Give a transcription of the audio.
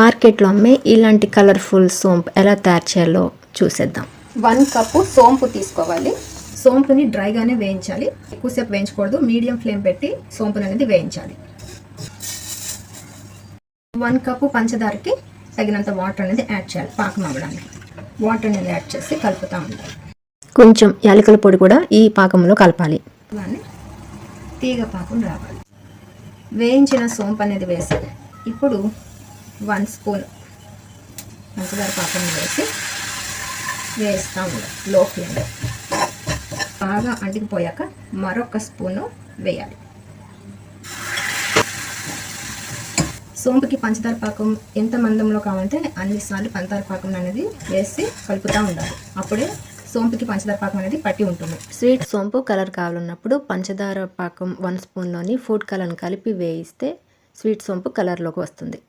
మార్కెట్లో అమ్మే ఇలాంటి కలర్ఫుల్ సోంప్ ఎలా తయారు చేయాలో చూసేద్దాం. వన్ కప్పు సోంపు తీసుకోవాలి. సోంపుని డ్రైగానే వేయించాలి. ఎక్కువసేపు వేయించకూడదు. మీడియం ఫ్లేమ్ పెట్టి సోంపుని అనేది వేయించాలి. వన్ కప్పు పంచదారకి తగినంత వాటర్ అనేది యాడ్ చేయాలి పాకం అవ్వడానికి. వాటర్ అనేది యాడ్ చేసి కలుపుతూ ఉండాలి. కొంచెం యాలకుల పొడి కూడా ఈ పాకంలో కలపాలి. అలానే తీగ పాకం రావాలి. వేయించిన సోంపు అనేది వేసి ఇప్పుడు వన్ స్పూన్ పంచదార పాకం వేసి వేస్తాము లో ఫ్లేమ్లో. బాగా అంటికిపోయాక మరొక స్పూను వేయాలి. సోంపుకి పంచదార పాకం ఎంత మందంలో కావాలంటే అన్నిసార్లు పంచదార పాకం అనేది వేసి కలుపుతూ ఉండాలి. అప్పుడే సోంపుకి పంచదార పాకం అనేది పట్టి ఉంటుంది. స్వీట్ సోంపు కలర్ కావాలన్నప్పుడు పంచదార పాకం వన్ స్పూన్లోని ఫుడ్ కలర్ని కలిపి వేయిస్తే స్వీట్ సోంపు కలర్లోకి వస్తుంది.